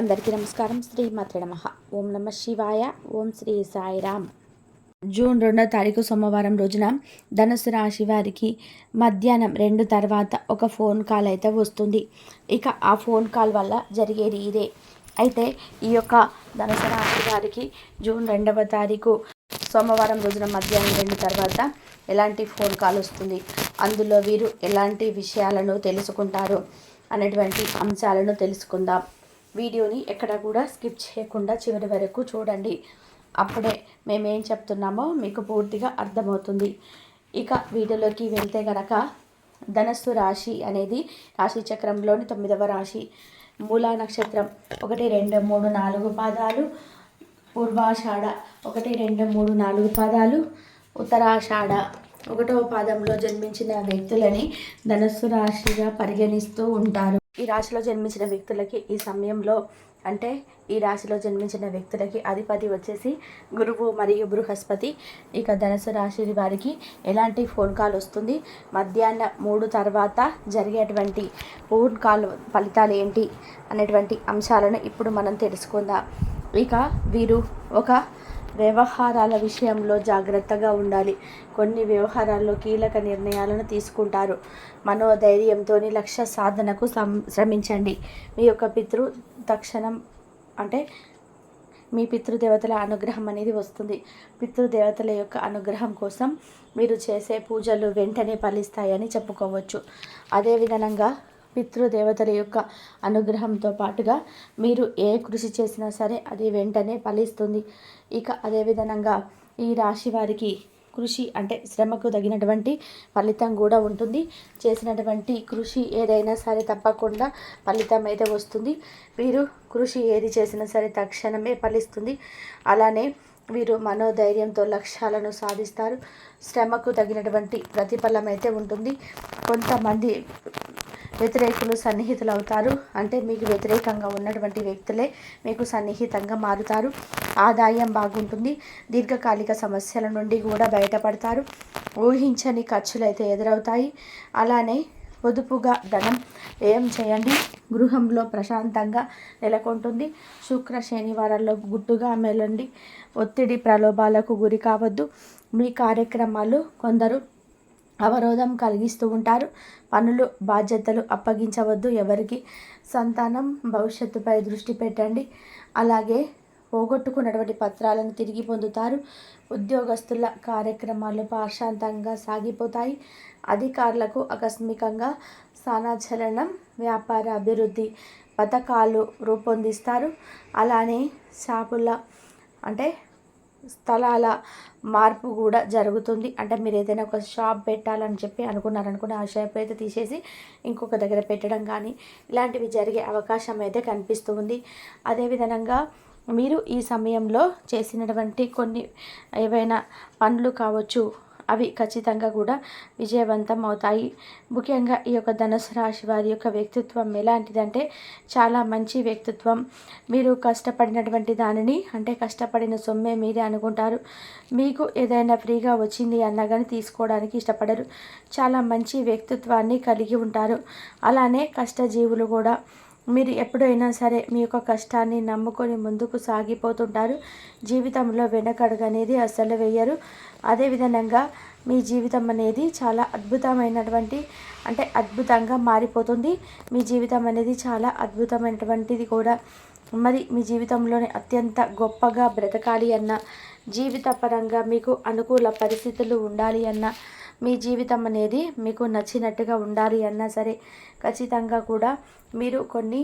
అందరికీ నమస్కారం. శ్రీ మాత్ర నమ. ఓం నమ శివాయ. ఓం శ్రీ సాయిరామ్ జూన్ రెండో తారీఖు సోమవారం రోజున ధనుసు రాశి వారికి మధ్యాహ్నం రెండు తర్వాత ఒక ఫోన్ కాల్ అయితే వస్తుంది. ఇక ఆ ఫోన్ కాల్ వల్ల జరిగేది ఇదే. అయితే ఈ యొక్క ధనుసు రాశి వారికి జూన్ రెండవ తారీఖు సోమవారం రోజున మధ్యాహ్నం రెండు తర్వాత ఎలాంటి ఫోన్ కాల్ వస్తుంది? అందులో వీరు ఎలాంటి విషయాలను తెలుసుకుంటారు? అనేటువంటి అంశాలను తెలుసుకుందాం. వీడియోని ఎక్కడ కూడా స్కిప్ చేయకుండా చివరి వరకు చూడండి. అప్పుడే మేమేం చెప్తున్నామో మీకు పూర్తిగా అర్థమవుతుంది. ఇక వీడియోలోకి వెళ్తే గనక ధనస్సు రాశి అనేది రాశి చక్రంలోని తొమ్మిదవ రాశి. మూలా నక్షత్రం ఒకటి రెండు మూడు నాలుగు పాదాలు. పూర్వాషాఢ ఒకటి రెండు మూడు నాలుగు పాదాలు. ఉత్తరాషాఢ ఒకటవ పాదంలో జన్మించిన వ్యక్తులని ధనస్సు రాశిగా పరిగణిస్తూ ఉంటారు. ఈ రాశిలో జన్మించిన వ్యక్తులకి ఈ సమయంలో అంటే ఈ రాశిలో జన్మించిన వ్యక్తులకి అధిపతి వచ్చేసి గురువు మరియు బృహస్పతి. ఇక ధనుసు రాశి వారికి ఎలాంటి ఫోన్ కాల్ వస్తుంది? మధ్యాహ్నం మూడు తర్వాత జరిగేటువంటి ఫోన్ కాల్ ఫలితాలు ఏంటి అనేటువంటి అంశాలను ఇప్పుడు మనం తెలుసుకుందాం. ఇక వీరు ఒక వ్యవహారాల విషయంలో జాగ్రత్తగా ఉండాలి. కొన్ని వ్యవహారాల్లో కీలక నిర్ణయాలను తీసుకుంటారు. మనోధైర్యంతో లక్ష్య సాధనకు శ్రమించండి. మీ యొక్క పితృ తక్షణం అంటే మీ పితృదేవతల అనుగ్రహం అనేది వస్తుంది. పితృదేవతల యొక్క అనుగ్రహం కోసం మీరు చేసే పూజలు వెంటనే ఫలిస్తాయని చెప్పుకోవచ్చు. అదేవిధంగా పితృదేవతల యొక్క అనుగ్రహంతో పాటుగా మీరు ఏ కృషి చేసినా సరే అది వెంటనే ఫలిస్తుంది. ఇక అదేవిధంగా ఈ రాశి వారికి కృషి అంటే శ్రమకు తగినటువంటి ఫలితం కూడా ఉంటుంది. చేసినటువంటి కృషి ఏదైనా సరే తప్పకుండా ఫలితం అయితే వస్తుంది. మీరు కృషి ఏది చేసినా సరే తక్షణమే ఫలిస్తుంది. అలానే వీరు మనోధైర్యంతో లక్ష్యాలను సాధిస్తారు. శ్రమకు తగినటువంటి ప్రతిఫలం అయితే ఉంటుంది. కొంతమంది వ్యతిరేకులు సన్నిహితులు అవుతారు అంటే మీకు వ్యతిరేకంగా ఉన్నటువంటి వ్యక్తులే మీకు సన్నిహితంగా మారుతారు. ఆదాయం బాగుంటుంది. దీర్ఘకాలిక సమస్యల నుండి కూడా బయటపడతారు. ఊహించని ఖర్చులు అయితే ఎదురవుతాయి. అలానే పొదుపుగా ధనం వ్యయం చేయండి? గృహంలో ప్రశాంతంగా నెలకొంటుంది. శుక్ర శనివారాల్లో గుట్టుగా మెలండి. ఒత్తిడి ప్రలోభాలకు గురి కావద్దు. మీ కార్యక్రమాలు కొందరు అవరోధం కలిగిస్తూ ఉంటారు. పనులు బాధ్యతలు అప్పగించవద్దు. ఎవరికి సంతానం భవిష్యత్తుపై దృష్టి పెట్టండి. అలాగే పోగొట్టుకున్నటువంటి పత్రాలను తిరిగి పొందుతారు. ఉద్యోగస్తుల కార్యక్రమాలు ప్రశాంతంగా సాగిపోతాయి. అధికారులకు ఆకస్మికంగా స్థానాచలనం వ్యాపార అభివృద్ధి పథకాలు రూపొందిస్తారు. అలానే షాపుల అంటే స్థలాల మార్పు కూడా జరుగుతుంది. అంటే మీరు ఏదైనా ఒక షాప్ పెట్టాలని చెప్పి అనుకున్నారనుకుని ఆ షాప్ అయితే తీసేసి ఇంకొక దగ్గర పెట్టడం కానీ ఇలాంటివి జరిగే అవకాశం అయితే కనిపిస్తూ ఉంది అదేవిధంగా మీరు ఈ సమయంలో చేసినటువంటి కొన్ని ఏవైనా పనులు కావచ్చు అవి ఖచ్చితంగా కూడా విజయవంతం అవుతాయి. ముఖ్యంగా ఈ యొక్క ధనుసు రాశి వారి యొక్క వ్యక్తిత్వం ఎలాంటిదంటే చాలా మంచి వ్యక్తిత్వం. మీరు కష్టపడినటువంటి దానిని అంటే కష్టపడిన సొమ్మే మీరే అనుకుంటారు. మీకు ఏదైనా ఫ్రీగా వచ్చింది అన్నా కానీ తీసుకోవడానికి ఇష్టపడరు. చాలా మంచి వ్యక్తిత్వాన్ని కలిగి ఉంటారు. అలానే కష్టజీవులు కూడా మీరు ఎప్పుడైనా సరే మీ యొక్క కష్టాన్ని నమ్ముకొని ముందుకు సాగిపోతుంటారు. జీవితంలో వెనకడుగు అనేది అస్సలు వేయరు. అదేవిధంగా మీ జీవితం అనేది చాలా అద్భుతమైనటువంటి అంటే అద్భుతంగా మారిపోతుంది. మీ జీవితం అనేది చాలా అద్భుతమైనటువంటిది కూడా. మరి మీ జీవితంలోనే అత్యంత గొప్పగా బ్రతకాలి అన్న జీవిత పరంగా మీకు అనుకూల పరిస్థితులు ఉండాలి అన్న మీ జీవితం అనేది మీకు నచ్చినట్టుగా ఉండాలి అన్నా సరే ఖచ్చితంగా కూడా మీరు కొన్ని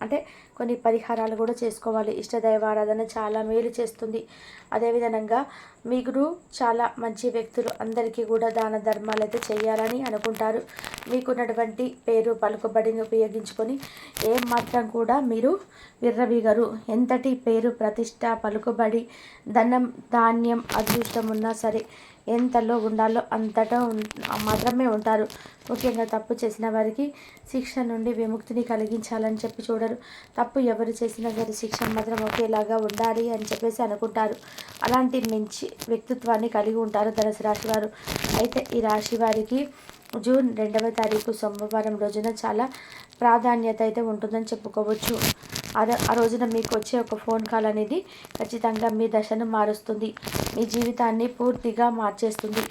అంటే కొన్ని పరిహారాలు కూడా చేసుకోవాలి. ఇష్టదైవారాధన చాలా మేలు చేస్తుంది. అదేవిధంగా మీరు చాలా మంచి వ్యక్తులు అందరికీ కూడా దాన ధర్మాలు అయితే చేయాలని అనుకుంటారు. మీకున్నటువంటి పేరు పలుకుబడిని ఉపయోగించుకొని ఏం మాత్రం కూడా మీరు విర్రవీగరు. ఎంతటి పేరు ప్రతిష్ట పలుకుబడి ధనం ధాన్యం అదృష్టం ఉన్నా సరే ఎంతలో ఉండాలో అంతటా మాత్రమే ఉంటారు. ముఖ్యంగా తప్పు చేసిన వారికి శిక్ష నుండి విముక్తిని కలిగించాలని చెప్పి చూడరు. తప్పు ఎవరు చేసినా సరే శిక్ష మాత్రం ఒకేలాగా ఉండాలి అని చెప్పేసి అనుకుంటారు. అలాంటి మంచి వ్యక్తిత్వాన్ని కలిగి ఉంటారు ధనుసు రాశి వారు. అయితే ఈ రాశి వారికి జూన్ రెండవ తారీఖు సోమవారం రోజున చాలా ప్రాధాన్యత అయితే ఉంటుందని చెప్పుకోవచ్చు. ఆ రోజున మీకు వచ్చే ఒక ఫోన్ కాల్ అనేది ఖచ్చితంగా మీ దశను మారుస్తుంది. మీ జీవితాన్ని పూర్తిగా మార్చేస్తుంది.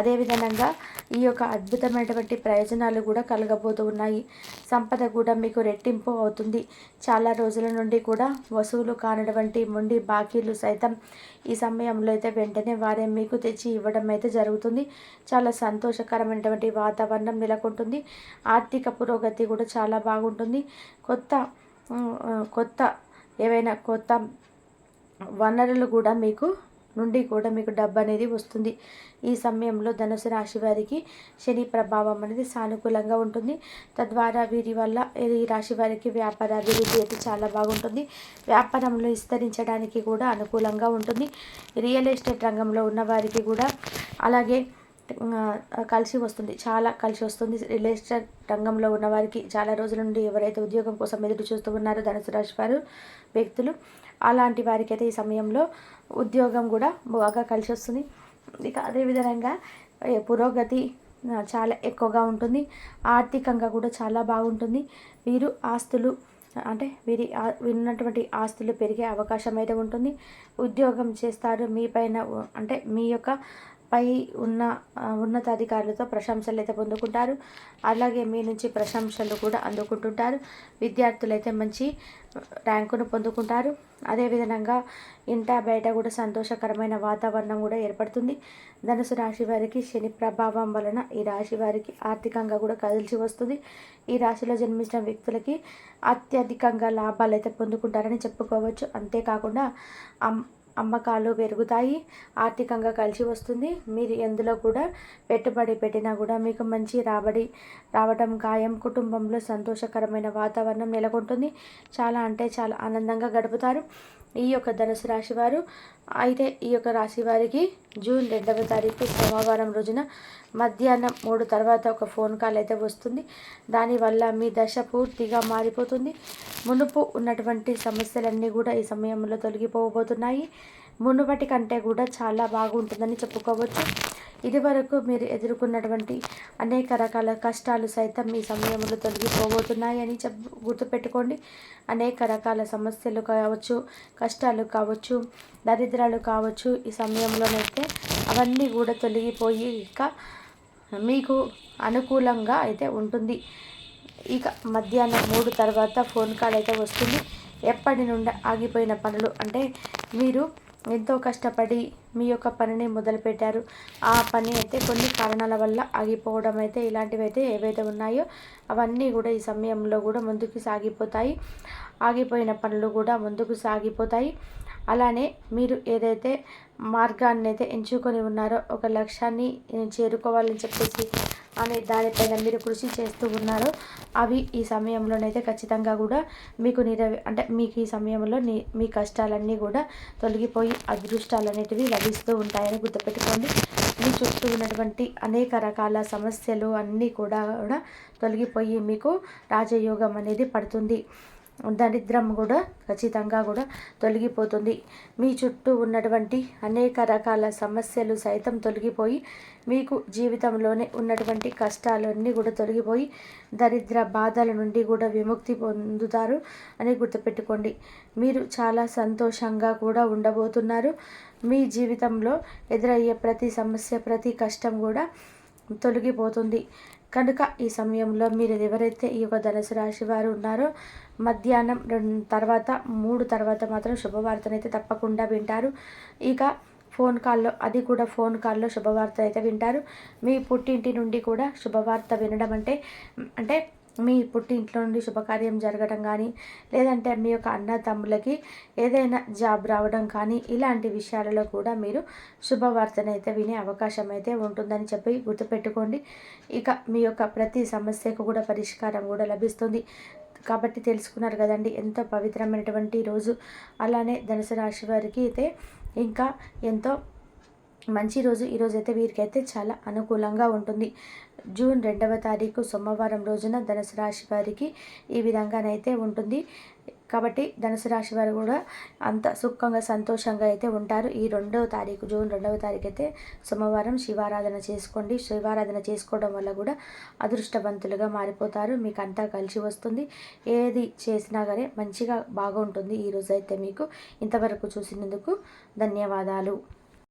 అదేవిధంగా ఈ యొక్క అద్భుతమైనటువంటి ప్రయోజనాలు కూడా కలగబోతూ ఉన్నాయి. సంపద కూడా మీకు రెట్టింపు అవుతుంది. చాలా రోజుల నుండి కూడా వసూలు కానటువంటి మొండి బాకీలు సైతం ఈ సమయంలో అయితే వెంటనే వారే మీకు తెచ్చి ఇవ్వడం అయితే జరుగుతుంది. చాలా సంతోషకరమైనటువంటి వాతావరణం నెలకొంటుంది. ఆర్థిక పురోగతి కూడా చాలా బాగుంటుంది. కొత్త కొత్త ఏవైనా కొత్త వనరులు కూడా మీకు నుండి కూడా మీకు డబ్బు అనేది వస్తుంది. ఈ సమయంలో ధనుసు రాశి వారికి శని ప్రభావం అనేది సానుకూలంగా ఉంటుంది. తద్వారా వీరి వల్ల ఈ రాశి వారికి వ్యాపార అభివృద్ధి అయితే చాలా బాగుంటుంది. వ్యాపారంలో విస్తరించడానికి కూడా అనుకూలంగా ఉంటుంది. రియల్ ఎస్టేట్ రంగంలో ఉన్న వారికి కూడా అలాగే కలిసి వస్తుంది. చాలా కలిసి వస్తుంది. రియల్ ఎస్టేట్ రంగంలో ఉన్నవారికి చాలా రోజుల నుండి ఎవరైతే ఉద్యోగం కోసం ఎదురు చూస్తూ ఉన్నారో ధనుసు రాశి వారు వ్యక్తులు అలాంటి వారికి అయితే ఈ సమయంలో ఉద్యోగం కూడా బాగా కలిసి వస్తుంది. ఇక అదేవిధంగా పురోగతి చాలా ఎక్కువగా ఉంటుంది. ఆర్థికంగా కూడా చాలా బాగుంటుంది. వీరు ఆస్తులు అంటే వీరి విన్నటువంటి ఆస్తులు పెరిగే అవకాశం అయితే ఉంటుంది. ఉద్యోగం చేస్తారు. మీ పైన అంటే మీ యొక్క పై ఉన్న ఉన్నతాధికారులతో ప్రశంసలు అయితే పొందుకుంటారు. అలాగే మీ నుంచి ప్రశంసలు కూడా అందుకుంటుంటారు. విద్యార్థులు అయితే మంచి ర్యాంకును పొందుకుంటారు. అదేవిధంగా ఇంట బయట కూడా సంతోషకరమైన వాతావరణం కూడా ఏర్పడుతుంది. ధనుసు రాశి వారికి శని ప్రభావం వలన ఈ రాశి వారికి ఆర్థికంగా కూడా కదిల్చి వస్తుంది. ఈ రాశిలో జన్మించిన వ్యక్తులకి అత్యధికంగా లాభాలు అయితే పొందుకుంటారని చెప్పుకోవచ్చు. అంతేకాకుండా అమ్మకాలు పెరుగుతాయి ఆర్థికంగా కలిసి వస్తుంది. మీరు ఎందులో కూడా పెట్టుబడి పెట్టినా కూడా మీకు మంచి రాబడి రావడం ఖాయం కుటుంబంలో సంతోషకరమైన వాతావరణం నెలకొంటుంది. చాలా అంటే చాలా ఆనందంగా గడుపుతారు. ఈ యొక్క ధనుసు రాశి వారు. అయితే ఈ యొక్క రాశి వారికి జూన్ రెండవ తారీఖు సోమవారం రోజున మధ్యాహ్నం మూడు తర్వాత ఒక ఫోన్ కాల్ అయితే వస్తుంది. దానివల్ల మీ దశ పూర్తిగా మారిపోతుంది. మునుపు ఉన్నటువంటి సమస్యలన్నీ కూడా ఈ సమయంలో తొలగిపోబోతున్నాయి. మునుపటి కంటే కూడా చాలా బాగుంటుందని చెప్పుకోవచ్చు. ఇదివరకు మీరు ఎదుర్కొన్నటువంటి అనేక రకాల కష్టాలు సైతం మీ సమయంలో తొలగిపోబోతున్నాయి అని చెప్ గుర్తుపెట్టుకోండి. అనేక రకాల సమస్యలు కావచ్చు కష్టాలు కావచ్చు దరిద్రాలు కావచ్చు ఈ సమయంలోనైతే అవన్నీ కూడా తొలగిపోయి ఇక మీకు అనుకూలంగా అయితే ఉంటుంది. ఇక మధ్యాహ్నం మూడు తర్వాత ఫోన్ కాల్ అయితే వస్తుంది. ఎప్పటి నుండి ఆగిపోయిన పనులు అంటే మీరు ఎంతో కష్టపడి మీ యొక్క పనిని మొదలుపెట్టారు. ఆ పని అయితే కొన్ని కారణాల వల్ల ఆగిపోవడం అయితే ఇలాంటివి అయితే ఏవైతే ఉన్నాయో అవన్నీ కూడా ఈ సమయంలో కూడా ముందుకు సాగిపోతాయి. ఆగిపోయిన పనులు కూడా ముందుకు సాగిపోతాయి. అలానే మీరు ఏదైతే మార్గాన్ని అయితే ఎంచుకొని ఉన్నారో ఒక లక్ష్యాన్ని చేరుకోవాలని చెప్పేసి అనే దానిపైన మీరు కృషి చేస్తూ ఉన్నారో అవి ఈ సమయంలోనైతే ఖచ్చితంగా కూడా మీకు నిరవి అంటే మీకు ఈ సమయంలో నీ మీ కష్టాలన్నీ కూడా తొలగిపోయి అదృష్టాలు అనేటివి లభిస్తూ ఉంటాయని గుర్తుపెట్టుకోండి. మీ చుట్టూ ఉన్నటువంటి అనేక రకాల సమస్యలు అన్నీ కూడా కూడా తొలగిపోయి మీకు రాజయోగం అనేది పడుతుంది. దరిద్రం కూడా ఖచ్చితంగా కూడా తొలగిపోతుంది. మీ చుట్టూ ఉన్నటువంటి అనేక రకాల సమస్యలు సైతం తొలగిపోయి మీకు జీవితంలోనే ఉన్నటువంటి కష్టాలన్నీ కూడా తొలగిపోయి దరిద్ర బాధల నుండి కూడా విముక్తి పొందుతారు అని గుర్తుపెట్టుకోండి. మీరు చాలా సంతోషంగా కూడా ఉండబోతున్నారు. మీ జీవితంలో ఎదురయ్యే ప్రతి సమస్య ప్రతి కష్టం కూడా తొలగిపోతుంది. కనుక ఈ సమయంలో మీరు ఎవరైతే ఈ యొక్క ధనుసు రాశి వారు ఉన్నారో మధ్యాహ్నం రెండు తర్వాత మూడు తర్వాత మాత్రం శుభవార్తనైతే తప్పకుండా వింటారు. ఇక ఫోన్ కాల్లో అది కూడా ఫోన్ కాల్లో శుభవార్త అయితే వింటారు. మీ పుట్టింటి నుండి కూడా శుభవార్త వినడం అంటే అంటే మీ పుట్టింట్లో నుండి శుభకార్యం జరగడం కానీ లేదంటే మీ యొక్క అన్న తమ్ములకి ఏదైనా జాబ్ రావడం కానీ ఇలాంటి విషయాలలో కూడా మీరు శుభవార్తనైతే వినే అవకాశం అయితే ఉంటుందని చెప్పి గుర్తుపెట్టుకోండి. ఇక మీ యొక్క ప్రతి సమస్యకు కూడా పరిష్కారం కూడా లభిస్తుంది. కాబట్టి తెలుసుకున్నారు కదండి. ఎంతో పవిత్రమైనటువంటి రోజు. అలానే ధనుసు రాశి వారికి అయితే ఇంకా ఎంతో మంచి రోజు. ఈరోజు అయితే వీరికైతే చాలా అనుకూలంగా ఉంటుంది. జూన్ రెండవ తారీఖు సోమవారం రోజున ధనుసు రాశి వారికి ఈ విధంగానైతే ఉంటుంది. కాబట్టి ధనుసు రాశి వారు కూడా అంత సుఖంగా సంతోషంగా అయితే ఉంటారు. ఈ రెండవ తారీఖు జూన్ రెండవ తారీఖు అయితే సోమవారం శివారాధన చేసుకోండి. శివారాధన చేసుకోవడం వల్ల కూడా అదృష్టవంతులుగా మారిపోతారు. మీకు అంతా కలిసి వస్తుంది. ఏది చేసినా కానీ మంచిగా బాగుంటుంది ఈరోజు అయితే మీకు. ఇంతవరకు చూసినందుకు ధన్యవాదాలు.